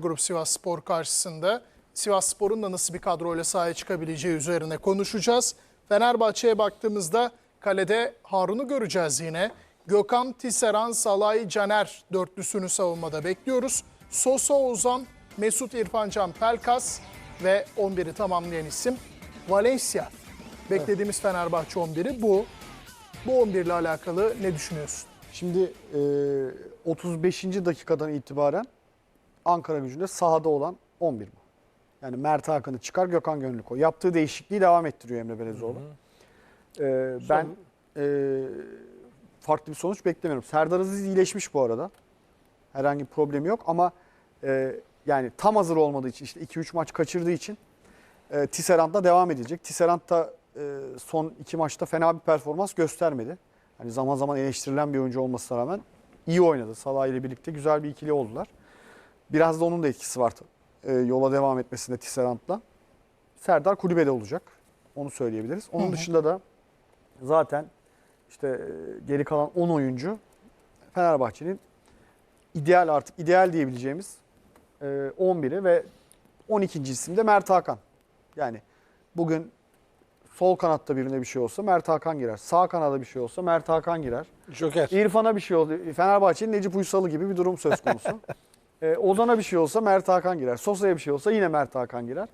Grup Sivas Spor karşısında. Sivas Spor'un da nasıl bir kadroyla sahaya çıkabileceği üzerine konuşacağız. Fenerbahçe'ye baktığımızda kalede Harun'u göreceğiz yine. Gökhan, Tisseran, Salay, Caner dörtlüsünü savunmada bekliyoruz. Sosa Ozan, Mesut İrfancan Pelkas ve 11'i tamamlayan isim Valencia. Beklediğimiz Fenerbahçe 11'i bu. Bu 11 ile alakalı ne düşünüyorsun? Şimdi e, 35. dakikadan itibaren Ankara gücünde sahada olan 11 bu. Yani Mert Hakan'ı çıkar Gökhan Gönüllü koy. Yaptığı değişikliği devam ettiriyor Emre Belezoğlu. E, ben e, farklı bir sonuç beklemiyorum. Serdar Aziz iyileşmiş bu arada. Herhangi bir problemi yok ama e, yani tam hazır olmadığı için işte 2-3 maç kaçırdığı için e, Tisserand'da devam edilecek. Tisserand da e, son iki maçta fena bir performans göstermedi. Hani zaman zaman eleştirilen bir oyuncu olmasına rağmen iyi oynadı. Salah ile birlikte güzel bir ikili oldular. Biraz da onun da etkisi var e, yola devam etmesinde Tisserand'la. Serdar kulübede olacak. Onu söyleyebiliriz. Onun Hı hı. dışında da zaten işte e, geri kalan 10 oyuncu Fenerbahçe'nin ideal artık ideal diyebileceğimiz e, 11'i ve 12. isim de Mert Hakan. Yani bugün sol kanatta birine bir şey olsa Mert Hakan girer. Sağ kanada bir şey olsa Mert Hakan girer. Joker. İrfan'a bir şey oldu. Fenerbahçe'nin Necip Uysal'ı gibi bir durum söz konusu. ee, Ozan'a bir şey olsa Mert Hakan girer. Sosa'ya bir şey olsa yine Mert Hakan girer.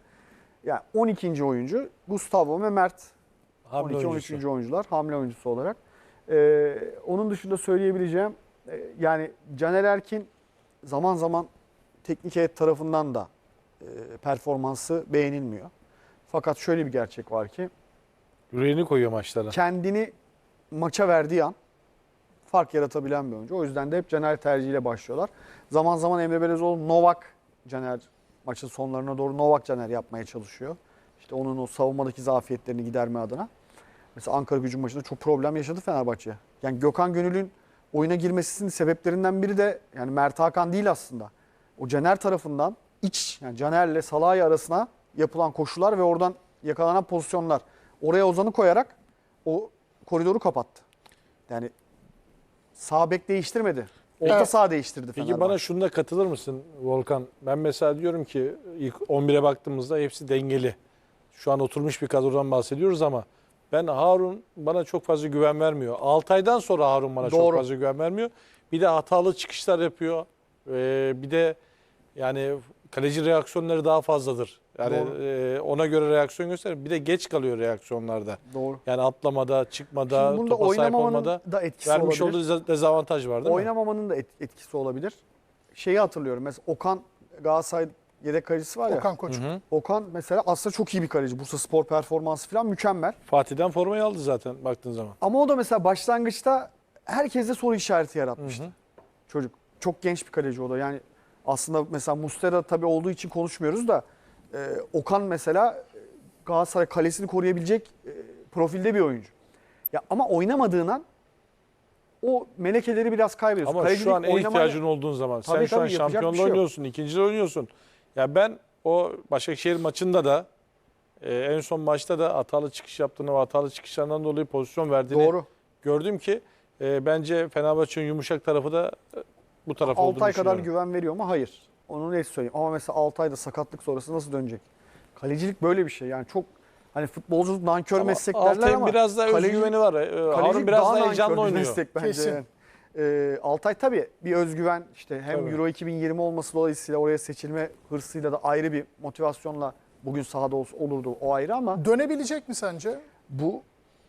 Yani 12. oyuncu Gustavo ve Mert. Hamle 12 oyuncusu. 13. oyuncular hamle oyuncusu olarak. Ee, onun dışında söyleyebileceğim e, yani Caner Erkin zaman zaman teknik heyet tarafından da e, performansı beğenilmiyor. Fakat şöyle bir gerçek var ki Yüreğini koyuyor maçlara. kendini maça verdiği an fark yaratabilen bir oyuncu. O yüzden de hep Caner tercihiyle başlıyorlar. Zaman zaman Emre Belezoğlu Novak Caner maçın sonlarına doğru Novak Caner yapmaya çalışıyor. İşte onun o savunmadaki zafiyetlerini giderme adına. Mesela Ankara gücün maçında çok problem yaşadı Fenerbahçe. Yani Gökhan Gönül'ün oyuna girmesinin sebeplerinden biri de yani Mert Hakan değil aslında. O Caner tarafından iç yani Caner'le Salah'ı arasına yapılan koşular ve oradan yakalanan pozisyonlar. Oraya Ozan'ı koyarak o koridoru kapattı. Yani sağ bek değiştirmedi. Orta Evet. saha değiştirdi Peki Fenerbahçe. bana şunda katılır mısın Volkan? Ben mesela diyorum ki ilk 11'e baktığımızda hepsi dengeli. Şu an oturmuş bir kadrodan bahsediyoruz ama ben Harun bana çok fazla güven vermiyor. Altay'dan sonra Harun bana çok Doğru. fazla güven vermiyor. Bir de hatalı çıkışlar yapıyor. Ee, bir de yani kaleci reaksiyonları daha fazladır. Yani e, ona göre reaksiyon gösterir. Bir de geç kalıyor reaksiyonlarda. Doğru. Yani atlamada, çıkmada, Şimdi topa sahip olmada da etkisi vermiş olabilir. olduğu dezavantaj var değil mi? Oynamamanın da et- etkisi olabilir. Şeyi hatırlıyorum. Mesela Okan Galatasaray yedek kalecisi var ya. Okan Koç. Hı hı. Okan mesela aslında çok iyi bir kaleci. Bursa Spor performansı falan mükemmel. Fatih'ten formayı aldı zaten baktığın zaman. Ama o da mesela başlangıçta herkeste soru işareti yaratmıştı. Hı hı. Çocuk. Çok genç bir kaleci o da. Yani aslında mesela Mustera tabii olduğu için konuşmuyoruz da e, Okan mesela Galatasaray kalesini koruyabilecek e, profilde bir oyuncu. Ya ama oynamadığından o melekeleri biraz kaybediyorsun. Ama şu an en Kalecilik ihtiyacın olduğun zaman sen Tabii, şu an tabii, yapacak bir şampiyonda şey oynuyorsun, ikincide oynuyorsun. Ya ben o Başakşehir maçında da e, en son maçta da hatalı çıkış yaptığını ve hatalı çıkışlarından dolayı pozisyon verdiğini Doğru. gördüm ki e, bence Fenerbahçe'nin yumuşak tarafı da bu taraf olduğunu Altay kadar düşünüyorum. güven veriyor mu? Hayır. Onu net söyleyeyim. Ama mesela Altay'da sakatlık sonrası nasıl dönecek? Kalecilik böyle bir şey. Yani çok hani futbolculuk nankör Ama meslek derler Altay'ın ama biraz daha kalecilik- özgüveni var. E, Harun kalecilik biraz daha daha heyecanlı nankör bir oynuyor. meslek bence. Kesin. yani. Ee, Altay tabii bir özgüven işte hem Tabii. Euro 2020 olması dolayısıyla oraya seçilme hırsıyla da ayrı bir motivasyonla bugün sahada olsa olurdu o ayrı ama Dönebilecek mi sence? bu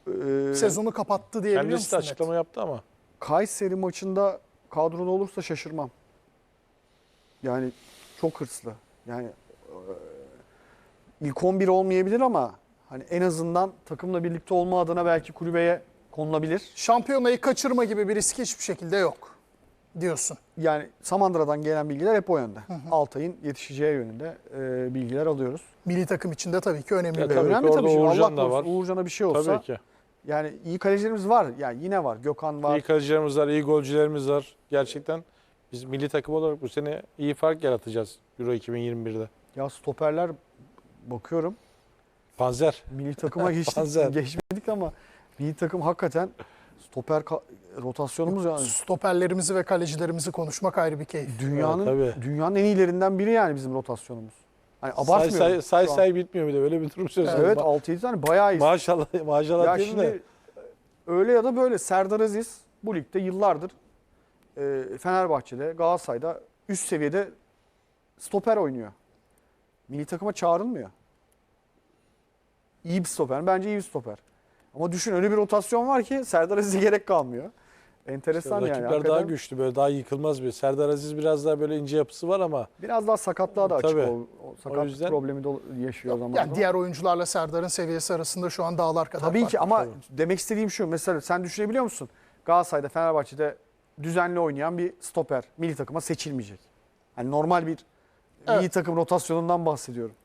e, Sezonu kapattı diyebiliyor Kendisi musun? de net? açıklama yaptı ama. Kayseri maçında kadroda olursa şaşırmam. Yani çok hırslı. Yani e, ilk 11 olmayabilir ama hani en azından takımla birlikte olma adına belki kulübeye konulabilir. Şampiyonayı kaçırma gibi bir riski hiçbir şekilde yok diyorsun. Yani Samandıra'dan gelen bilgiler hep o yönde. Altay'ın yetişeceği yönünde e, bilgiler alıyoruz. Milli takım içinde tabii ki önemli Ya bir tabii önem. ki orada Şimdi Uğurcan Allah da var. korusun Uğurcan'a bir şey olsa Tabii ki. Yani iyi kalecilerimiz var. Yani yine var. Gökhan var. İyi kalecilerimiz var, iyi golcülerimiz var. Gerçekten biz milli takım olarak bu sene iyi fark yaratacağız Euro 2021'de. Ya stoperler bakıyorum. Panzer. Milli takıma geçtik, Panzer. geçmedik ama milli takım hakikaten Stoper ka- rotasyonumuz yani Stoperlerimizi ve kalecilerimizi konuşmak ayrı bir keyif. dünyanın Evet, tabii. dünyanın en iyilerinden biri yani bizim rotasyonumuz. Hani Say abartmıyorum. say, say, an. say bitmiyor bir de öyle bir durum söz konusu. Evet Ma- 6-7 tane bayağı iyi. Maşallah maşallah Ya diyelim de. şimdi öyle ya da böyle Serdar Aziz bu ligde yıllardır e, Fenerbahçe'de, Galatasaray'da üst seviyede stoper oynuyor. Milli takıma çağrılmıyor. İyi bir stoper. Bence iyi bir stoper. Ama düşün öyle bir rotasyon var ki Serdar Aziz'e gerek kalmıyor. Enteresan yani. Rakipler daha güçlü böyle daha yıkılmaz bir. Serdar Aziz biraz daha böyle ince yapısı var ama Biraz daha sakatlığa da açık Tabii. o, o sakatlık yüzden- problemi de yaşıyor o zaman. Yani diğer oyuncularla Serdar'ın seviyesi arasında şu an dağlar kadar Tabii fark ki ama demek istediğim şu. Mesela sen düşünebiliyor musun? Galatasaray'da, Fenerbahçe'de düzenli oynayan bir stoper milli takıma seçilmeyecek. Yani normal bir milli Evet. takım rotasyonundan bahsediyorum.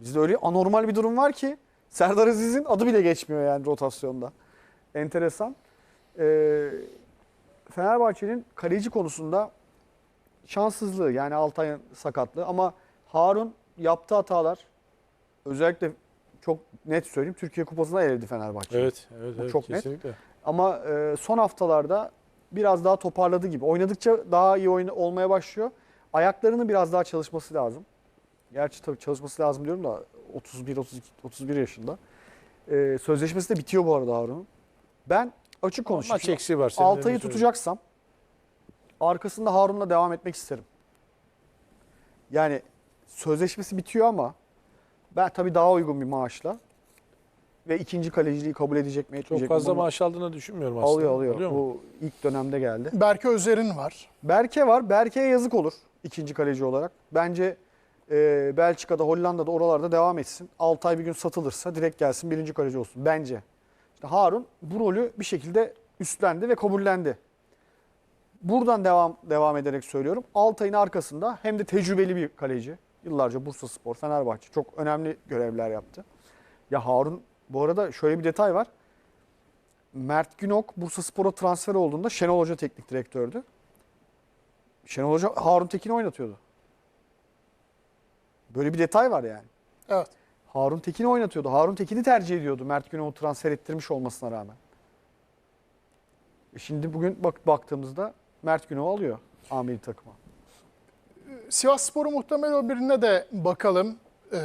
Bizde öyle anormal bir durum var ki Serdar Aziz'in adı bile geçmiyor yani rotasyonda. Enteresan. Ee, Fenerbahçe'nin kaleci konusunda şanssızlığı yani Altay'ın sakatlığı ama Harun yaptığı hatalar özellikle çok net söyleyeyim Türkiye Kupası'nda eledi Fenerbahçe. evet evet, Bu evet çok net. kesinlikle. Ama e, son haftalarda biraz daha toparladı gibi. Oynadıkça daha iyi oyna, olmaya başlıyor. Ayaklarının biraz daha çalışması lazım. Gerçi tabii çalışması lazım diyorum da 31 32 31 yaşında. E, sözleşmesi de bitiyor bu arada Harun'un. Ben açık konuşayım. Maç eksiği var. senin Altay'ı tutacaksam arkasında Harun'la devam etmek isterim. Yani sözleşmesi bitiyor ama ben tabii daha uygun bir maaşla ve ikinci kaleciliği kabul edecek mi etmeyecek Çok mi? fazla bunu- maaş aldığını düşünmüyorum aslında. Alıyor alıyor. Alıyor mu? Bu ilk dönemde geldi. Berke Özer'in var. Berke var. Berke'ye yazık olur ikinci kaleci olarak. Bence e, Belçika'da, Hollanda'da oralarda devam etsin. 6 ay bir gün satılırsa direkt gelsin birinci kaleci olsun. Bence. İşte Harun bu rolü bir şekilde üstlendi ve kabullendi. Buradan devam devam ederek söylüyorum. Altay'ın arkasında hem de tecrübeli bir kaleci. Yıllarca Bursa Spor, Fenerbahçe çok önemli görevler yaptı. Ya Harun bu arada şöyle bir detay var. Mert Günok Bursa Spor'a transfer olduğunda Şenol Hoca teknik direktördü. Şenol Hoca Harun Tekin'i oynatıyordu. Böyle bir detay var yani. Evet. Harun Tekin'i oynatıyordu. Harun Tekin'i tercih ediyordu Mert Günok'u transfer ettirmiş olmasına rağmen. E Şimdi bugün bak baktığımızda Mert Günok'u alıyor Amiri takıma. Sivas Spor'u muhtemel birine de bakalım. Ee,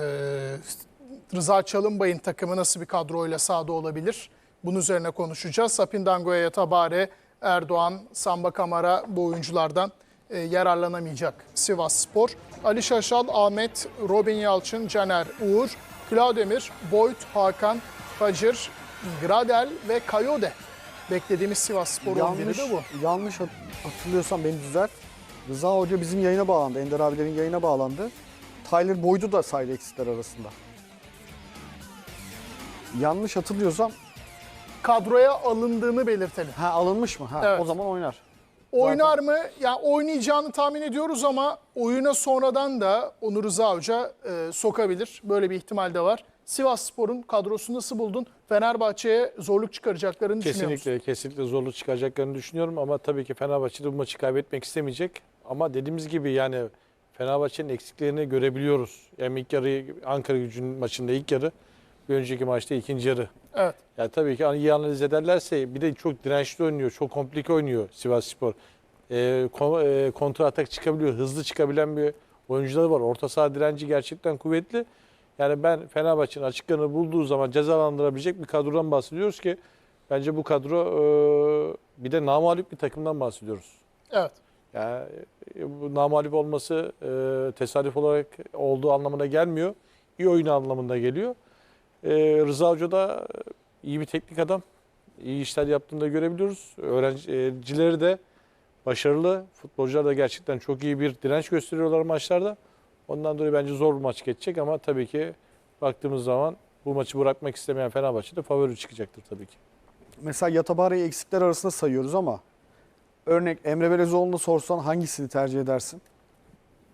Rıza Çalınbay'ın takımı nasıl bir kadroyla sahada olabilir? Bunun üzerine konuşacağız. Sapindango'ya Tabare, Erdoğan, Samba Kamara bu oyunculardan e, yararlanamayacak Sivas Spor. Ali Şaşal, Ahmet, Robin Yalçın, Caner Uğur, Klaudemir, Boyd, Hakan, Facır, Gradel ve Kayode. Beklediğimiz Sivas Spor 11'i de bu. yanlış hat- hatırlıyorsam beni düzelt. Rıza Hoca bizim yayına bağlandı. Ender abilerin yayına bağlandı. Tyler Boyd'u da saydı eksikler arasında. Yanlış hatırlıyorsam Kadroya alındığını belirtelim. ha alınmış mı? Ha Evet. o zaman oynar. Oynar mı? Ya oynayacağını tahmin ediyoruz ama oyuna sonradan da Onur Rıza Hoca e, sokabilir. Böyle bir ihtimal de var. Sivas Spor'un kadrosunu nasıl buldun? Fenerbahçe'ye zorluk çıkaracaklarını düşünüyor musun? Kesinlikle kesinlikle zorluk çıkacaklarını düşünüyorum ama tabii ki Fenerbahçe de bu maçı kaybetmek istemeyecek. Ama dediğimiz gibi yani Fenerbahçe'nin eksiklerini görebiliyoruz. Yani ilk yarı Ankara Gücü'nün maçında ilk yarı, bir önceki maçta ikinci yarı. Evet. Yani tabii ki iyi analiz ederlerse bir de çok dirençli oynuyor, çok komplike oynuyor Sivas Spor. Ee, kon- e, kontra atak çıkabiliyor, hızlı çıkabilen bir oyuncuları var. Orta saha direnci gerçekten kuvvetli. Yani ben Fenerbahçe'nin açıklarını bulduğu zaman cezalandırabilecek bir kadrodan bahsediyoruz ki bence bu kadro e, bir de namalip bir takımdan bahsediyoruz. Evet. Yani e, bu namalip olması e, tesadüf olarak olduğu anlamına gelmiyor. İyi oyun anlamında geliyor. E, Rıza Hoca da iyi bir teknik adam. İyi işler yaptığını da görebiliyoruz. Öğrencileri de başarılı. Futbolcular da gerçekten çok iyi bir direnç gösteriyorlar maçlarda. Ondan dolayı bence zor bir maç geçecek ama tabii ki baktığımız zaman bu maçı bırakmak istemeyen Fenerbahçe de favori çıkacaktır tabii ki. Mesela Yatabare'yi eksikler arasında sayıyoruz ama örnek Emre Belezoğlu'nu sorsan hangisini tercih edersin?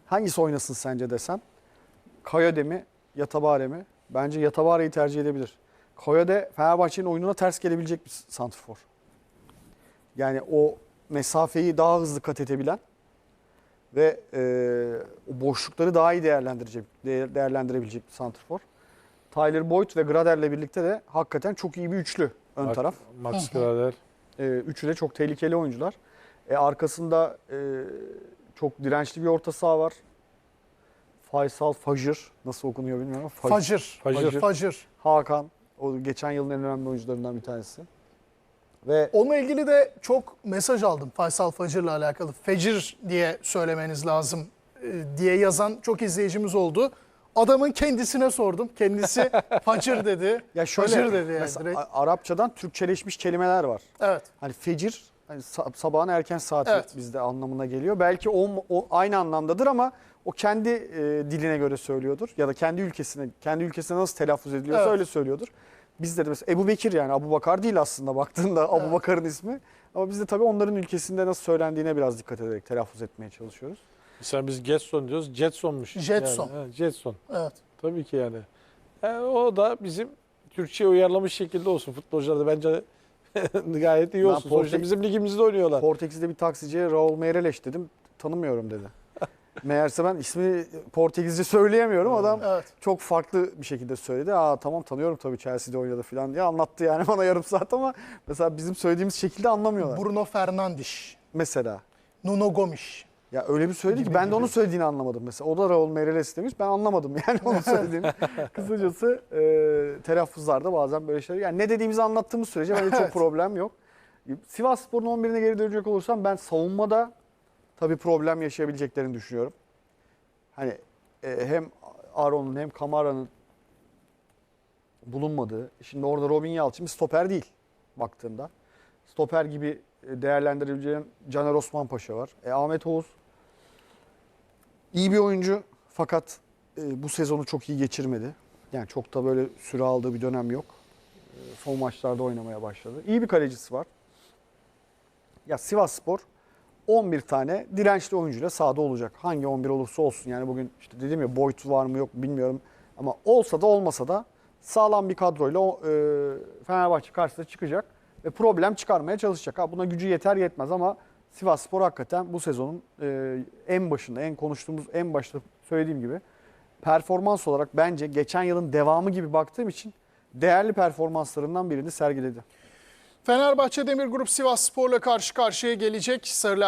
Hangisi oynasın sence desem? Kayode mi, Yatabare mi? Bence Yatabare'yi tercih edebilir. Kayode Fenerbahçe'nin oyununa ters gelebilecek bir santrfor. Yani o mesafeyi daha hızlı kat edebilen ve e, o boşlukları daha iyi değerlendirecek, değer- değerlendirebilecek bir santrfor. Tyler Boyd ve Grader'le birlikte de hakikaten çok iyi bir üçlü ön Bak, taraf. Max Gradel. E, üçü de çok tehlikeli oyuncular. E, arkasında e, çok dirençli bir orta saha var. Faysal Fajr nasıl okunuyor bilmiyorum Fajr. Facır. Facır. Facır. Hakan o geçen yılın en önemli oyuncularından bir tanesi. Ve Onunla ilgili de çok mesaj aldım Faysal Facır'la alakalı. Fecir diye söylemeniz lazım e, diye yazan çok izleyicimiz oldu. Adamın kendisine sordum. Kendisi Facır dedi. ya şöyle Facır dedi yani mesela direkt. A- Arapçadan Türkçeleşmiş kelimeler var. Evet. Hani fecir hani sa- sabahın erken saati Evet. bizde anlamına geliyor. Belki o, o aynı anlamdadır ama o kendi e, diline göre söylüyordur ya da kendi ülkesine kendi ülkesine nasıl telaffuz ediliyorsa Evet. öyle söylüyordur. Bizde de mesela Ebu Bekir yani Abu Bakar değil aslında baktığında Evet. Abu Bakar'ın ismi. Ama biz de tabii onların ülkesinde nasıl söylendiğine biraz dikkat ederek telaffuz etmeye çalışıyoruz. Mesela biz Getson diyoruz. Jetson'muş. Jetson. Yani, ha, Jetson. Evet. Tabii ki yani. Yani o da bizim Türkçe'ye uyarlamış şekilde olsun. Futbolcular da bence gayet iyi Ben olsun. Sonuçta Portek- bizim ligimizde oynuyorlar. Portekiz'de bir taksiciye Raul Meireles dedim. Tanımıyorum dedi. Meğerse ben ismi Portekizce söyleyemiyorum. Adam Evet. çok farklı bir şekilde söyledi. Aa tamam tanıyorum tabii Chelsea'de oynadı falan diye anlattı yani bana yarım saat ama mesela bizim söylediğimiz şekilde anlamıyorlar. Bruno Fernandes. Mesela. Nuno Gomes. Ya öyle bir söyledi ki ben de onun söylediğini anlamadım mesela. O da Raul Meireles demiş. Ben anlamadım yani onun söylediğini. Kısacası e, telaffuzlarda bazen böyle şeyler. Yani ne dediğimizi anlattığımız sürece bence çok Evet. problem yok. Sivas Spor'un 11'ine geri dönecek olursam ben savunmada tabii problem yaşayabileceklerini düşünüyorum. Hani e, hem Aron'un hem Kamara'nın bulunmadığı. Şimdi orada Robin Yalçın bir stoper değil baktığında. Stoper gibi e, değerlendirebileceğim Caner Osman Paşa var. E, Ahmet Oğuz iyi bir oyuncu fakat e, bu sezonu çok iyi geçirmedi. Yani çok da böyle süre aldığı bir dönem yok. E, son maçlarda oynamaya başladı. İyi bir kalecisi var. Ya Sivas Spor 11 tane dirençli oyuncuyla sahada olacak. Hangi 11 olursa olsun. Yani bugün işte dedim ya Boyd var mı yok bilmiyorum. Ama olsa da olmasa da sağlam bir kadroyla e, Fenerbahçe karşısına çıkacak ve problem çıkarmaya çalışacak. Ha, buna gücü yeter yetmez ama Sivas Spor hakikaten bu sezonun e, en başında, en konuştuğumuz, en başta söylediğim gibi performans olarak bence geçen yılın devamı gibi baktığım için değerli performanslarından birini sergiledi. Fenerbahçe Demir Grup Sivas Spor'la karşı karşıya gelecek. Sarılar